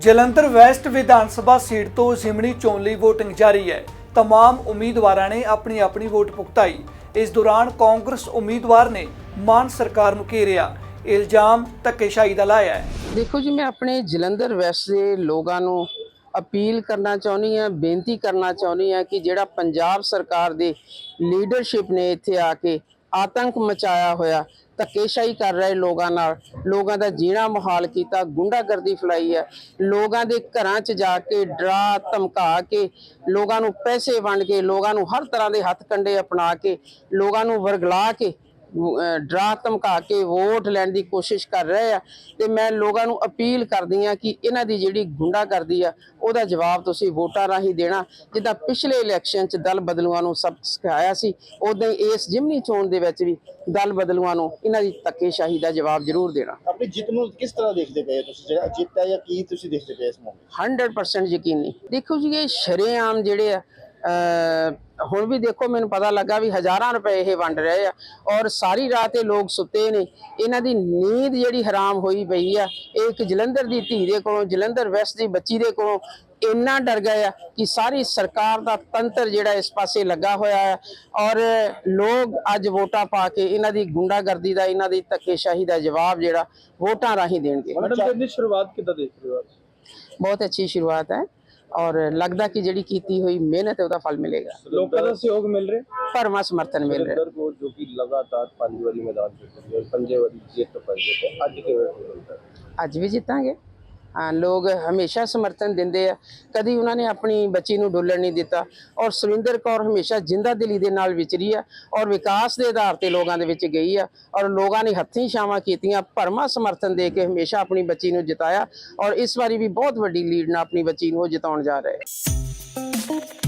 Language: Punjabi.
ਜਲੰਧਰ ਵੈਸਟ ਵਿਧਾਨ ਸਭਾ ਸੀਟ ਤੋਂ ਜ਼ਿਮਣੀ ਚੋਣ ਲਈ VOTING ਜਾਰੀ ਹੈ तमाम ਉਮੀਦਵਾਰਾਂ ਨੇ ਆਪਣੀ ਆਪਣੀ ਵੋਟ ਭੁਗਤਾਈ ਇਸ ਦੌਰਾਨ ਕਾਂਗਰਸ ਉਮੀਦਵਾਰ ਨੇ ਮਾਨ ਸਰਕਾਰ ਨੂੰ ਘੇਰਿਆ ਇਲਜ਼ਾਮ ਧੱਕੇਸ਼ਾਹੀ ਦਾ ਲਾਇਆ ਹੈ ਦੇਖੋ ਜੀ ਮੈਂ ਆਪਣੇ ਜਲੰਧਰ ਵੈਸਟ ਦੇ ਲੋਕਾਂ ਨੂੰ ਅਪੀਲ ਕਰਨਾ ਚਾਹੁੰਦੀ ਹਾਂ ਬੇਨਤੀ ਕਰਨਾ ਚਾਹੁੰਦੀ ਹਾਂ ਕਿ ਜਿਹੜਾ ਪੰਜਾਬ ਸਰਕਾਰ ਦੇ ਲੀਡਰਸ਼ਿਪ ਨੇ ਇੱਥੇ ਆ ਕੇ ਆਤੰਕ ਮਚਾਇਆ ਹੋਇਆ, ਧੱਕੇਸ਼ਾਹੀ ਕਰ ਰਹੇ ਲੋਕਾਂ ਨਾਲ। ਲੋਕਾਂ ਦਾ ਜੀਣਾ ਮੁਹਾਲ ਕੀਤਾ, ਗੁੰਡਾਗਰਦੀ ਫੈਲਾਈ ਹੈ। ਲੋਕਾਂ ਦੇ ਘਰਾਂ 'ਚ ਜਾ ਕੇ ਡਰਾ, ਧਮਕਾ ਕੇ ਲੋਕਾਂ ਨੂੰ ਪੈਸੇ ਵੰਡ ਕੇ, ਲੋਕਾਂ ਨੂੰ ਹਰ ਤਰ੍ਹਾਂ ਦੇ ਹੱਥ ਕੰਡੇ ਅਪਣਾ ਕੇ, ਲੋਕਾਂ ਨੂੰ ਵਰਗਲਾ ਕੇ ਡਰਾ ਧਮਕਾ ਕੇ ਵੋਟ ਲੈਣ ਦੀ ਕੋਸ਼ਿਸ਼ ਕਰ ਰਹੇ ਆ ਤੇ ਮੈਂ ਲੋਕਾਂ ਨੂੰ ਅਪੀਲ ਕਰਦੀ ਆ ਕਿ ਇਹਨਾਂ ਦੀ ਜਿਹੜੀ ਗੁੰਡਾ ਕਰਦੀ ਆ ਉਹਦਾ ਜਵਾਬ ਤੁਸੀਂ ਵੋਟਾਂ ਰਾਹੀਂ ਦੇਣਾ। ਜਿੱਦਾਂ ਪਿਛਲੇ ਇਲੈਕਸ਼ਨ 'ਚ ਦਲ ਬਦਲੂਆਂ ਨੂੰ ਸਬਕ ਸਿਖਾਇਆ ਸੀ ਉਦਾਂ ਹੀ ਇਸ ਜਿਮਨੀ ਚੋਣ ਦੇ ਵਿੱਚ ਵੀ ਦਲ ਬਦਲੂਆਂ ਨੂੰ ਇਹਨਾਂ ਦੀ ਧੱਕੇਸ਼ਾਹੀ ਦਾ ਜਵਾਬ ਜ਼ਰੂਰ ਦੇਣਾ। ਆਪਣੀ ਜਿੱਤ ਨੂੰ ਕਿਸ ਤਰ੍ਹਾਂ ਦੇਖਦੇ ਪਏ ਤੁਸੀਂ? ਜਿਹੜਾ ਜਿੱਤ ਹੈ ਜਾਂ ਕੀ ਤੁਸੀਂ ਦੇਖਦੇ ਪਏ ਇਸ ਮੌਕੇ? 100% ਯਕੀਨੀ। ਦੇਖੋ ਜੀ ਇਹ ਸ਼ਰੇਆਮ ਜਿਹੜੇ ਆ ਹੁਣ ਵੀ ਦੇਖੋ ਮੈਨੂੰ ਪਤਾ ਲੱਗਾ ਵੀ ਹਜ਼ਾਰਾਂ ਰੁਪਏ ਇਹ ਵੰਡ ਰਹੇ ਆ ਔਰ ਸਾਰੀ ਰਾਤ ਇਹ ਲੋਕ ਸੁੱਤੇ ਨੇ। ਇਹਨਾਂ ਦੀ ਨੀਂਦ ਜਿਹੜੀ ਹਰਾਮ ਹੋਈ ਪਈ ਆ। ਇਹ ਇੱਕ ਜਲੰਧਰ ਦੀ ਧੀ ਦੇ ਕੋਲੋਂ ਜਲੰਧਰ ਵੈਸਟ ਦੀ ਬੱਚੀ ਦੇ ਕੋਲੋਂ ਇੰਨਾ ਡਰ ਗਏ ਆ ਕਿ ਸਾਰੀ ਸਰਕਾਰ ਦਾ ਤੰਤਰ ਜਿਹੜਾ ਇਸ ਪਾਸੇ ਲੱਗਾ ਹੋਇਆ ਹੈ ਔਰ ਲੋਕ ਅੱਜ ਵੋਟਾਂ ਪਾ ਕੇ ਇਹਨਾਂ ਦੀ ਗੁੰਡਾਗਰਦੀ ਦਾ ਇਹਨਾਂ ਦੀ ਧੱਕੇਸ਼ਾਹੀ ਦਾ ਜਵਾਬ ਜਿਹੜਾ ਵੋਟਾਂ ਰਾਹੀਂ ਦੇਣਗੇ। ਮੈਡਮ ਦੀ ਸ਼ੁਰੂਆਤ ਕਿੱਦਾਂ ਦੇਖ ਰਹੇ ਹੋ ਬਹੁਤ ਅੱਛੀ ਸ਼ੁਰੂਆਤ ਹੈ। ਔਰ ਲੱਗਦਾ ਕਿ ਜਿਹੜੀ ਕੀਤੀ ਹੋਈ ਮਿਹਨਤ ਹੈ ਉਹਦਾ ਫਲ ਮਿਲੇਗਾ। ਲੋਕਾਂ ਦਾ ਸਹਿਯੋਗ ਮਿਲ ਰਿਹਾ? ਭਰਵਾਂ ਸਮਰਥਨ ਮਿਲ ਰਿਹਾ। ਜਲੰਧਰ ਕੋਲ ਜੋ ਕਿ ਲਗਾਤਾਰ ਪੰਜ ਵਾਰੀ ਮੈਦਾਨ ਜਿੱਤ ਰਹੀ ਹੈ ਪੰਜੇ ਵਾਰੀ ਜਿੱਤ ਪਾਈ ਹੈ ਤੇ ਅੱਜ ਕਿਵੇਂ feel ਹੁੰਦਾ? ਹੈ? ਅੱਜ ਵੀ ਜਿੱਤਾਂਗੇ। ਲੋਕ ਹਮੇਸ਼ਾ ਸਮਰਥਨ ਦਿੰਦੇ ਆ। ਕਦੀ ਉਹਨਾਂ ਨੇ ਆਪਣੀ ਬੱਚੀ ਨੂੰ ਡੁੱਲਣ ਨਹੀਂ ਦਿੱਤਾ ਔਰ ਸੁਰਿੰਦਰ ਕੌਰ ਹਮੇਸ਼ਾ ਜਿੰਦਾ ਦਿਲੀ ਦੇ ਨਾਲ ਵਿਚਰੀ ਆ ਔਰ ਵਿਕਾਸ ਦੇ ਆਧਾਰ ਤੇ ਲੋਕਾਂ ਦੇ ਵਿੱਚ ਗਈ ਆ ਔਰ ਲੋਕਾਂ ਨੇ ਹੱਥੀਂ ਛਾਵਾਂ ਕੀਤੀਆਂ, ਭਰਮਾ ਸਮਰਥਨ ਦੇ ਕੇ ਹਮੇਸ਼ਾ ਆਪਣੀ ਬੱਚੀ ਨੂੰ ਜਿਤਾਇਆ ਔਰ ਇਸ ਵਾਰੀ ਵੀ ਬਹੁਤ ਵੱਡੀ ਲੀਡ ਨਾਲ ਆਪਣੀ ਬੱਚੀ ਨੂੰ ਉਹ ਜਿਤਾਉਣ ਜਾ ਰਹੇ। ਆ